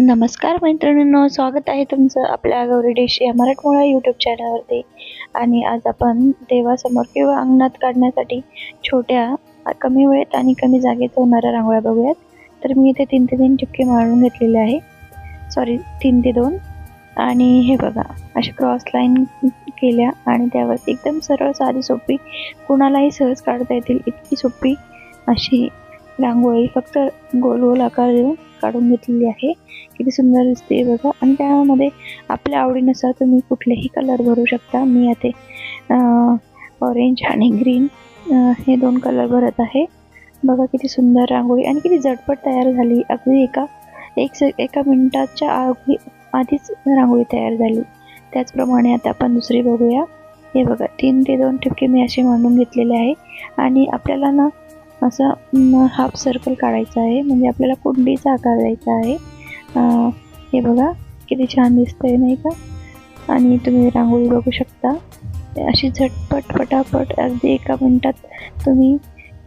नमस्कार मैत्रिणींनो स्वागत आहे तुमचं आपल्या गौरी डिश या मराठमोळा यूट्यूब चॅनलवरती आणि आज आपण देवासमोर किंवा अंगणात काढण्यासाठी छोट्या कमी वेळेत आणि कमी जागेत होणाऱ्या रांगोळ्या बघूयात. तर मी इथे तीन ते तीन चिपके मारून घेतलेले आहे. सॉरी तीन ते दोन. आणि हे बघा अशी क्रॉस लाईन केल्या आणि त्यावर एकदम सरळ साधी सोपी कुणालाही सहज काढता येतील इतकी सोपी अशी रांगोळी फक्त गोल गोल आकार देऊन काढून घेतलेली आहे. किती सुंदर दिसते बघा. आणि त्यामध्ये आपल्या आवडीनुसार तुम्ही कुठलेही कलर भरू शकता. मी आता ऑरेंज आणि ग्रीन हे दोन कलर भरत आहे. बघा किती सुंदर रांगोळी आणि किती झटपट तयार झाली. अगदी एका एक से एका मिनटाच्या अगदी आधीच रांगोळी तयार झाली. त्याचप्रमाणे आता आपण दुसरी बघूया. हे बघा तीन ते दोन ठिपके मी असे मांडून घेतलेले आहे. आणि आपल्याला ना असं हाफ सर्कल काढायचं आहे. म्हणजे आपल्याला कुंडीचा आकार द्यायचा आहे. हे बघा किती छान दिसतंय नाही का? आणि तुम्ही रांगोळी बघू शकता. अशी झटपट पटापट अगदी एका मिनटात तुम्ही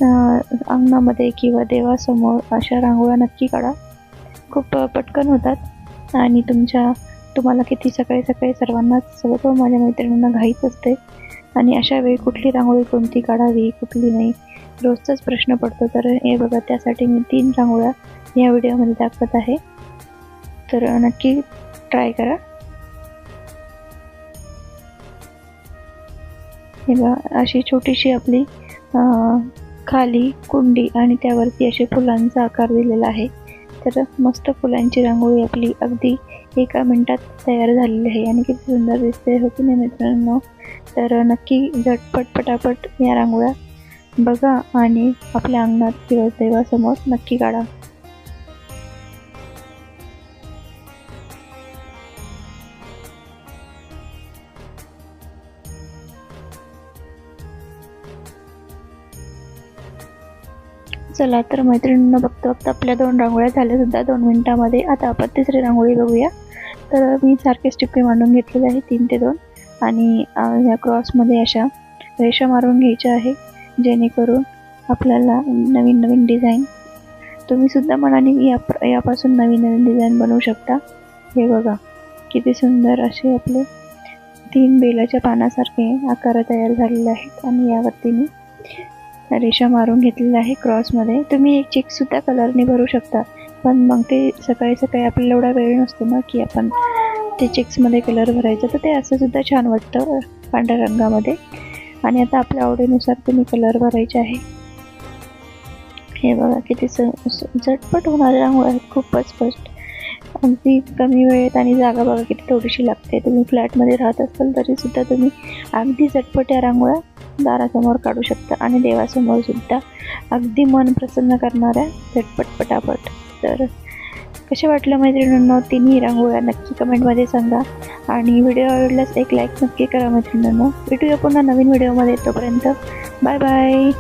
अंगणामध्ये किंवा देवासमोर अशा रांगोळ्या नक्की काढा. खूप पटकन होतात. आणि तुमच्या तुम्हाला किती सकाळी सकाळी सर्वांनाच सर्व माझ्या मैत्रिणींना घाईच असते. आणि अशा वेळी कुठली रांगोळी कोणती काढावी कुठली नाही रोजचाच प्रश्न पडतो. तर हे बघा त्यासाठी मी तीन रांगोळ्या या व्हिडिओमध्ये दाखवत आहे. तर नक्की ट्राय करा. हे बघा अशी छोटीशी आपली खाली कुंडी आणि त्यावरती असे फुलांचा आकार दिलेला आहे. तर मस्त फुलांची रांगोळी आपली अगदी एका मिनटात तयार झालेली आहे. आणि किती सुंदर दिसते होती ना मित्रांनो? तर नक्की झटपट पटापट या रांगोळ्या बघा आणि आपल्या अंगणात किंवा देवासमोर नक्की काढा. चला तर मैत्रिणींना बघता बघता आपल्या दोन रांगोळ्या झाल्या सुद्धा. दोन मिनिटामध्ये आता आपण तिसरी रांगोळी बघूया. तर मी सारखेच टिप्पे मांडून घेतलेले आहे तीन ते दोन. आणि ह्या क्रॉसमध्ये अशा रेषा मारून घ्यायच्या आहे जेणेकरून आपल्याला नवीन नवीन डिझाईन. तुम्हीसुद्धा मनाने या यापासून नवीन नवीन डिझाईन बनवू शकता. हे बघा किती सुंदर असे आपले तीन बेलाच्या पानासारखे आकार तयार झालेले आहेत. आणि यावरती मी रेषा मारून घेतलेला आहे क्रॉसमध्ये. तुम्ही एक चेकसुद्धा कलरने भरू शकता. पण मग ते सकाळी सकाळी आपल्याला एवढा वेळ नसतो ना की आपण ते चेक्समध्ये कलर भरायचं. तर ते असंसुद्धा छान वाटतं पांढऱ्या रंगामध्ये. आणि आता आपल्या आवडीनुसार तुम्ही कलर भरायचे आहे. हे बघा किती स झटपट होणारे रांगोळ आहेत. खूपच फस्ट अगदी कमी वेळेत आणि जागा बघा किती थोडीशी लागते. तुम्ही फ्लॅटमध्ये राहत असाल तरीसुद्धा तुम्ही अगदी झटपट या रांगोळ्या दारासमोर काढू शकता आणि देवासमोर सुद्धा. अगदी मन प्रसन्न करणाऱ्या झटपट पटापट. तर कसे वाटलं मैत्रिणींनो? तिन्ही रांगोळ्या नक्की कमेंटमध्ये सांगा. आणि व्हिडिओ आवडल्यास एक लाईक नक्की करा मैत्रिणींनो. भेटूया पुन्हा नवीन व्हिडिओमध्ये. तोपर्यंत बाय बाय.